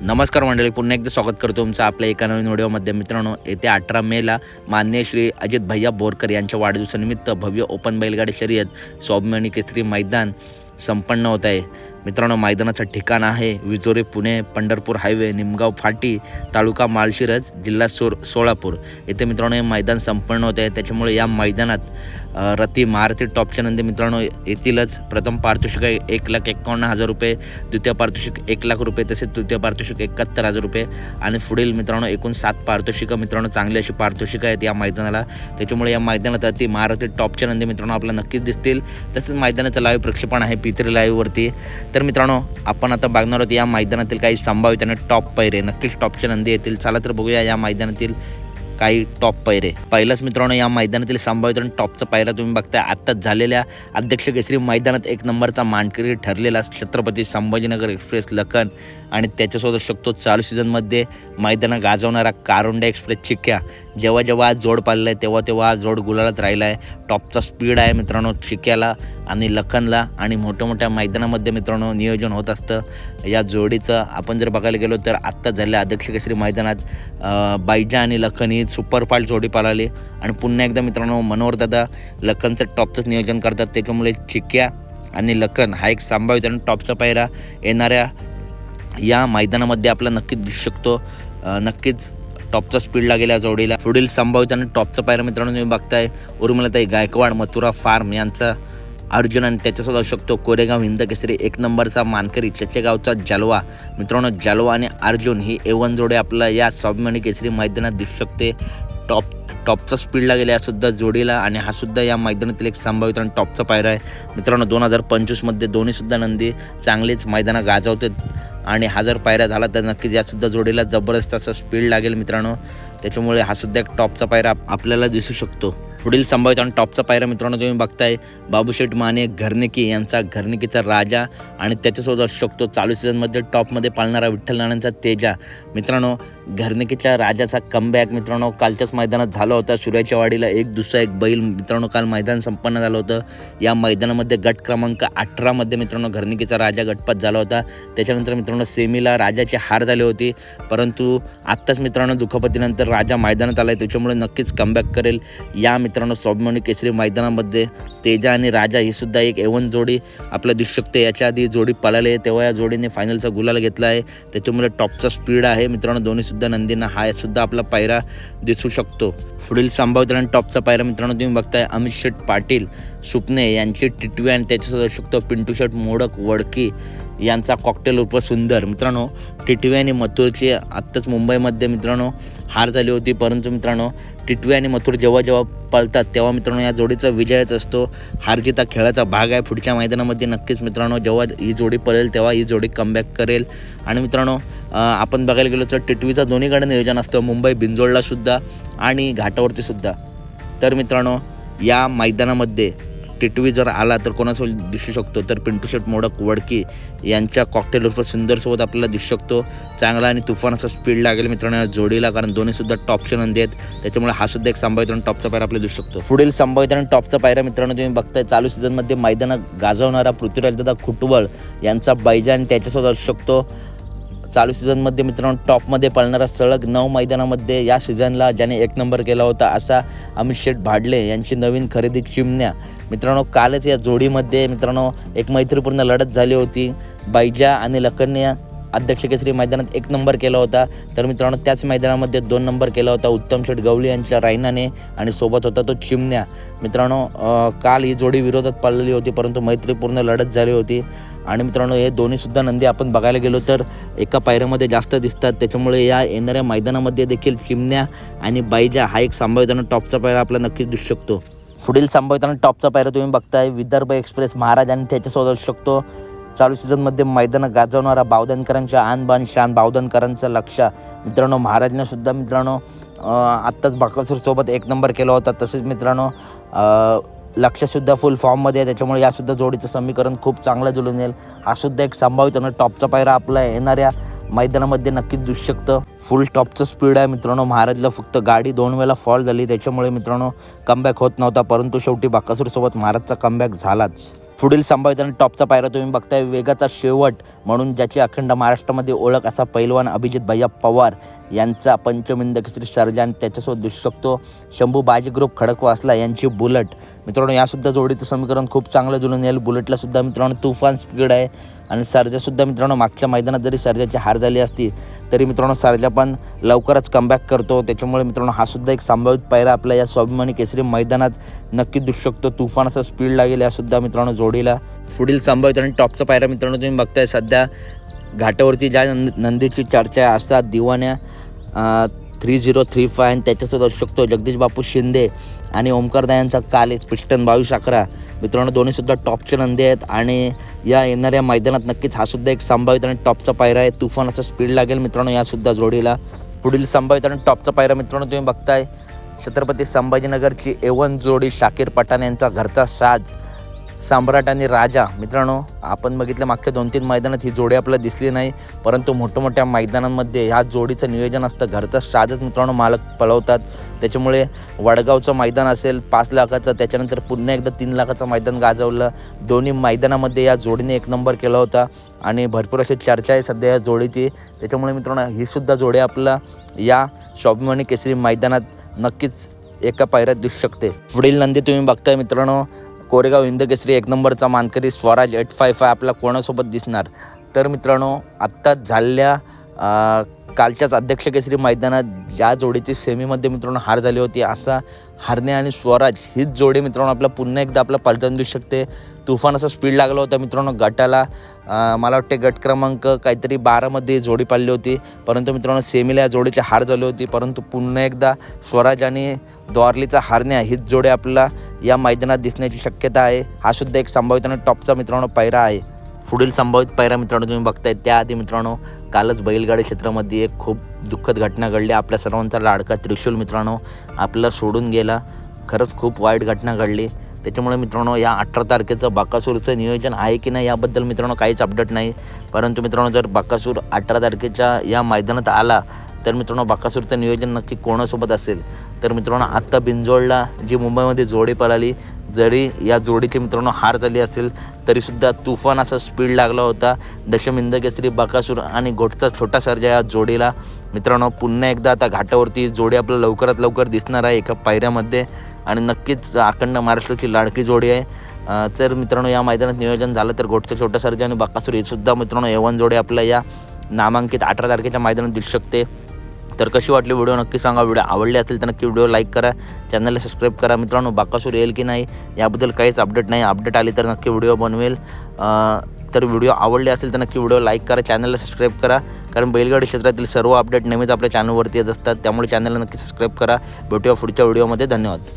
नमस्कार मंडळी पुन्हा एकदा स्वागत करतो तुमचं आपल्या एका नवीन व्हिडिओमध्ये मित्रांनो येत्या अठरा मेला मान्य श्री अजित भैया बोरकर यांच्या वाढदिवसानिमित्त भव्य ओपन बैलगाडी शर्यत स्वाभिमानी केसरी मैदान संपन्न होत आहे. मित्रांनो मैदानाचं ठिकाण आहे विजोरे पुणे पंढरपूर हायवे निमगाव फाटी तालुका मालशिरज जिल्हा सोर सोलापूर. येथे मित्रांनो हे मैदान संपन्न होत आहे. त्याच्यामुळे या मैदानात रती महारथी टॉपच्या नंदी मित्रांनो येतीलच. प्रथम पारितोषिक आहे एक लाख एक्कावन्न हजार रुपये. द्वितीय पारितोषिक एक लाख रुपये तसेच तृतीय पारितोषिक एकाहत्तर हजार रुपये. आणि पुढील मित्रांनो एकूण सात पारितोषिकं मित्रांनो चांगली अशी पारितोषिकं आहेत या मैदानाला. त्याच्यामुळे या मैदानात अति मारुती टॉपच्या नंदी मित्रांनो आपल्याला नक्कीच दिसतील. तसेच मैदानाचं लाईव्ह प्रक्षेपण आहे पित्री लाईव्हवरती तर मित्रांनो आपण आता बघणार आहोत या मैदानातील काही संभावित आणि टॉप पैरे नक्कीच टॉपच्या नंदी येतील. चला तर बघूया या मैदानातील काही टॉप पैरे पहिलाच मित्रांनो या मैदानातील संभाव्य आणि टॉपचा पायरा तुम्ही बघताय. आत्ताच झालेल्या अध्यक्ष केसरी मैदानात एक नंबरचा मानकरी ठरलेला छत्रपती संभाजीनगर एक्सप्रेस लखन. आणि त्याच्यासोबत शकतो चालू सीझनमध्ये मैदानं गाजवणारा कारुंडा एक्सप्रेस चिक्क्या जेव्हा जेव्हा आज जोड पाललं आहे तेव्हा तेव्हा आज जोड गुलालात राहिला आहे टॉपचा स्पीड आहे मित्रांनो चिक्याला आणि लखनला. आणि मोठ्या मोठ्या मैदानामध्ये मित्रांनो नियोजन होत असतं. या जोडीचं आपण जर बघायला गेलो तर आत्ता झालेल्या अध्यक्षकश्री मैदानात बायजा आणि लखन ही सुपरफास्ट जोडी पाळाली. आणि पुन्हा एकदा मित्रांनो मनोहरदादा लखनचं टॉपचंच नियोजन करतात. त्याच्यामुळे चिक्या आणि लखन हा एक संभाव्य आणि टॉपचा पायरा येणाऱ्या या मैदानामध्ये आपला नक्कीच दिसू शकतो. नक्कीच टॉपचा स्पीड लागेल या जोडीला. पुढील संभावित आणि टॉपचा पायरा मित्रांनो तुम्ही बघताय. उर्मिलाताई गायकवाड मथुरा फार्म यांचा अर्जुन आणि त्याच्यासोबत असू शकतो कोरेगाव हिंद केसरी. एक नंबरचा मानकरी चचेगावचा जलवा. मित्रांनो जलवा आणि अर्जुन ही एवन जोडी आपला या स्वाभिमानी केसरी मैदानात दिसू शकते. टॉप टॉपचा स्पीड लागेल सुद्धा जोडीला आणि हा सुद्धा या मैदानातील एक संभावित आणि टॉपचा पायरा आहे. मित्रांनो दोन हजार पंचवीसमध्ये दोन्हीसुद्धा नंदी चांगलीच मैदानं गाजवतात आणि हा जर पायऱ्या झाला तर नक्कीच यासुद्धा जोडीला जबरदस्त असं स्पीड लागेल मित्रांनो. त्याच्यामुळे हा सुद्धा एक टॉपचा पायरा आपल्याला दिसू शकतो. पुढील संभावित आणि टॉपचा पायरा मित्रांनो तुम्ही बघताय. बाबूशेठ माने घरनिकी यांचा घरनिकीचा राजा आणि त्याच्यासोबत असू शकतो. चालू सीझनमध्ये टॉपमध्ये पाळणारा विठ्ठल नाण्यांचा तेजा. मित्रांनो घरनिकीच्या राजाचा कमबॅक मित्रांनो कालच्याच मैदानात झाला होता. सूर्याच्या वाडीला एक दुसरा एक बैल मित्रांनो काल मैदान संपन्न झालं होतं. या मैदानामध्ये गट क्रमांक अठरामध्ये मित्रांनो घरनिकीचा राजा गटपात झाला होता. त्याच्यानंतर मित्रांनो सेमीला राजाची हार झाली होती. परंतु आत्ताच मित्रांनो दुखापतीनंतर राजा मैदानात आला आहे त्याच्यामुळे नक्कीच कमबॅक करेल. या मित्रांनो स्वाभिमानी केसरी मैदानामध्ये तेजा आणि राजा ही सुद्धा एक एवन जोडी आपल्या दिसू शकते. याच्या आधी जोडी पळाली आहे. तेव्हा या जोडीने फायनलचा गुलाल घेतला आहे. त्याच्यामुळे टॉपचा स्पीड आहे. मित्रांनो दोन्हीसुद्धा नंदींना हा सुद्धा आपला पायरा दिसू शकतो. पुढील संभावित आणि टॉपचा पायरा मित्रांनो तुम्ही बघताय अमित शेठ पाटील सुपणे यांची टिटवी आणि त्याच्यासोबत असू शकतो पिंटू शेठ मोडक वडकी यांचा कॉकटेल उर्फ सुंदर. मित्रांनो टिटवी आणि मथुरची आत्ताच मुंबईमध्ये मित्रांनो हार झाली होती. परंतु मित्रांनो टिटवी आणि मथुर जेव्हा जेव्हा पळतात तेव्हा मित्रांनो या जोडीचा विजयच असतो. हार जीत खेळाचा भाग आहे. पुढच्या मैदानामध्ये नक्कीच मित्रांनो जेव्हा ही जोडी पळेल तेव्हा ही जोडी कमबॅक करेल. आणि मित्रांनो आपण बघायला गेलो तर टिटवीचा दोन्हीकडे नियोजन असतं. मुंबई बिंजोडला सुद्धा आणि घाटावरती सुद्धा. तर मित्रांनो या मैदानामध्ये टिटवी जर आला तर कोणासोबत दिसू शकतो? तर पिंटू शेट मोडक वडकी यांच्या कॉकटेल उर्फ सुंदरसोबत आपल्याला दिसू शकतो. चांगला आणि तुफान असा स्पीड लागेल मित्रांनो जोडीला कारण दोन्ही सुद्धा टॉपचे नंदी आहेत त्याच्यामुळे हा सुद्धा एक संभावित टॉपचा पायरा आपल्याला दिसू शकतो. पुढील संभावित आणि टॉपचा पायरा मित्रांनो तुम्ही बघताय चालू सीझनमध्ये मैदानात गाजवणारा पृथ्वीराज दादा खुटबळ यांचा बैजा आणि त्याच्यासोबत असू शकतो. चालू सीझनमध्ये मित्रांनो टॉपमध्ये पळणारा सलग नऊ मैदानामध्ये या सीझनला ज्याने एक नंबर केला होता असा अमित शेठ भाडले यांची नवीन खरेदी चिमण्या. मित्रांनो कालच या जोडीमध्ये मित्रांनो एक मैत्रीपूर्ण लढत झाली होती. बैजा आणि लखनिया अध्यक्ष केसरी मैदानात एक नंबर केला होता. तर मित्रांनो त्याच मैदानामध्ये दोन नंबर केला होता उत्तम शेठ गवळी यांच्या रायनाने आणि सोबत होता तो चिमण्या. मित्रांनो काल ही जोडी विरोधात पडलेली होती परंतु मैत्रीपूर्ण लढत झाली होती. आणि मित्रांनो हे दोन्हीसुद्धा नंदी आपण बघायला गेलो तर एका पायऱ्यामध्ये जास्त दिसतात. त्याच्यामुळे या येणाऱ्या मैदानामध्ये देखील चिमण्या आणि बायजा हा एक संभावित टॉपचा पायरा आपला नक्कीच दिसू शकतो. पुढील संभावित टॉपचा पायरा तुम्ही बघताय. विदर्भ एक्सप्रेस महाराज आणि त्याच्यासोबत असू शकतो. चालू सीझनमध्ये मैदानं गाजवणारा बावधनकरांच्या आनबान शान बावधनकरांचं लक्ष. मित्रांनो महाराजनं सुद्धा मित्रांनो आत्ताच बाकासूरसोबत एक नंबर केला होता. तसेच मित्रांनो लक्षसुद्धा फुल फॉर्ममध्ये आहे. त्याच्यामुळे यासुद्धा जोडीचं समीकरण खूप चांगलं जुळून येईल. हा सुद्धा एक संभावित आणि टॉपचा पायरा आपला येणाऱ्या मैदानामध्ये नक्कीच दिसू शकतं. फुल टॉपचं स्पीड आहे मित्रांनो. महाराजला फक्त गाडी दोन वेळेला फॉल झाली. त्याच्यामुळे मित्रांनो कमबॅक होत नव्हता. परंतु शेवटी बाकासूरसोबत महाराजचा कमबॅक झालाच. पुढील संभाव्यता आणि टॉपचा पायरा तुम्ही बघताय. वेगाचा शेवट म्हणून ज्याची अखंड महाराष्ट्रामध्ये ओळख असा पैलवान अभिजित भैया पवार यांचा पंचमिंद केसरी सर्जान आणि त्याच्यासोबत दिसू शकतो. शंभू बाजी ग्रुप खडकवासला यांची बुलट. मित्रांनो यासुद्धा जोडीचं समीकरण खूप चांगलं जुळून येईल. बुलेटला सुद्धा मित्रांनो तुफान स्पीड आहे. आणि सर्जासुद्धा मित्रांनो मागच्या मैदानात जरी सर्जाची हार झाली असती तरी मित्रांनो सारजा पण लवकरच कमबॅक करतो. त्याच्यामुळे मित्रांनो हा सुद्धा एक संभावित पायरा आपल्या या स्वाभिमानी केसरी मैदानात नक्कीच दिसू शकतो. तुफान असा स्पीड लागेल यासुद्धा मित्रांनो जोडीला. पुढील संभावित आणि टॉपचा पायरा मित्रांनो तुम्ही बघताय सध्या घाटावरती ज्या नंद नंदीची चर्चा आहे दिवाण्या थ्री झिरो थ्री फाय आणि त्याच्यासोबत असू शकतो जगदीश बापू शिंदे आणि ओमकार दयांचा कालेज पिस्टन बावीस अकरा मित्रांनो दोन्हीसुद्धा टॉपचे नंदी आहेत आणि या येणाऱ्या मैदानात नक्कीच हा सुद्धा एक संभावित आणि टॉपचा पायरा आहे. तुफान असा स्पीड लागेल मित्रांनो यासुद्धा जोडीला. पुढील संभावित आणि टॉपचा पायरा मित्रांनो तुम्ही बघताय. छत्रपती संभाजीनगरची एवन जोडी शाकीर पठाण यांचा घरचा साज. सम्राट आणि राजा मित्रांनो आपण बघितलं मागच्या दोन तीन मैदानात ही जोडी आपल्याला दिसली नाही परंतु मोठमोठ्या मैदानांमध्ये ह्या जोडीचं नियोजन असतं. घरचा साजच मित्रांनो मालक पळवतात. त्याच्यामुळे वडगावचं मैदान असेल पाच लाखाचं त्याच्यानंतर पुन्हा एकदा तीन लाखाचं मैदान गाजवलं. दोन्ही मैदानामध्ये या जोडीने एक नंबर केला होता. आणि भरपूर अशी चर्चा आहे सध्या या जोडीची. त्याच्यामुळे मित्रांनो ही सुद्धा जोडी आपला या स्वाभिमानी केसरी मैदानात नक्कीच एका पायऱ्यात दिसू शकते. पुढील नंदी तुम्ही बघताय मित्रांनो कोरेगाव हिंदकेसरी एक नंबरचा मानकरी स्वराज एट फाय फाय आपल्या कोणासोबत दिसणार? तर मित्रांनो आत्ताच झालेल्या कालच्याच अध्यक्ष केसरी मैदानात ज्या जोडीची सेमीमध्ये मित्रांनो हार झाली होती. असा हारणे आणि स्वराज हीच जोडी मित्रांनो आपला पुन्हा एकदा आपला पलटण देऊ शकते. तुफान असा स्पीड लागला होता मित्रांनो गटाला. मला वाटते गट क्रमांक काहीतरी बारामध्ये जोडी पाडली होती. परंतु मित्रांनो सेमीला या जोडीची हार झाली होती. परंतु पुन्हा एकदा स्वराज आणि द्वारलीचा हारण्या हीच जोडी आपल्याला या मैदानात दिसण्याची शक्यता आहे. हा सुद्धा एक संभावित आणि टॉपचा मित्रांनो पायरा आहे. पुढील संभावित पायरा मित्रांनो तुम्ही बघताय त्याआधी मित्रांनो कालच बैलगाडी क्षेत्रामध्ये एक खूप दुःखद घटना घडली. आपल्या सर्वांचा लाडका त्रिशूल मित्रांनो आपल्याला सोडून गेला. खरंच खूप वाईट घटना घडली. त्याच्यामुळे मित्रांनो या अठरा तारखेचं बाकासूरचं नियोजन आहे की नाही याबद्दल मित्रांनो काहीच अपडेट नाही. परंतु मित्रांनो जर बाकासूर अठरा तारखेच्या या मैदानात आला तर मित्रांनो बाकासूरचं नियोजन नक्की कोणासोबत असेल? तर मित्रांनो आत्ता बिंजोडला जी मुंबईमध्ये जोडी पळाली जरी या जोडीची मित्रांनो हार झाली असेल तरीसुद्धा तुफान असा स्पीड लागला होता. दशमिंद केसरी बाकासूर आणि घोटचा छोटा सर्जा या जोडीला. मित्रांनो पुन्हा एकदा आता घाटावरती जोडी आपल्याला लवकरात लवकर दिसणार आहे एका पायऱ्यामध्ये. आणि नक्कीच अखंड महाराष्ट्राची लाडकी जोडी आहे. तर मित्रांनो या मैदानात नियोजन झालं तर गोठचा छोटा सरजा आणि बाकासूर हे सुद्धा मित्रांनो एवन जोडी आपल्या या नामांकित अठरा तारखेच्या मैदानात दिसू शकते. तर कशी वाटली व्हिडिओ नक्की सांगा. व्हिडिओ आवडली असेल तर नक्की व्हिडिओ लाईक करा. चॅनलला सबस्क्राईब करा. मित्रांनो बाकासूर येईल की नाही याबद्दल काहीच अपडेट नाही. अपडेट आली तर नक्की व्हिडिओ बनवेल. तर व्हिडिओ आवडले असेल तर नक्की व्हिडिओ लाईक करा. चॅनलला सबस्क्राईब करा. कारण बैलगाडी क्षेत्रातील सर्व अपडेट नेहमीच आपल्या चॅनलवरती येत असतात. त्यामुळे चॅनलला नक्की सबस्क्राईब करा. भेटूया पुढच्या व्हिडिओमध्ये. धन्यवाद.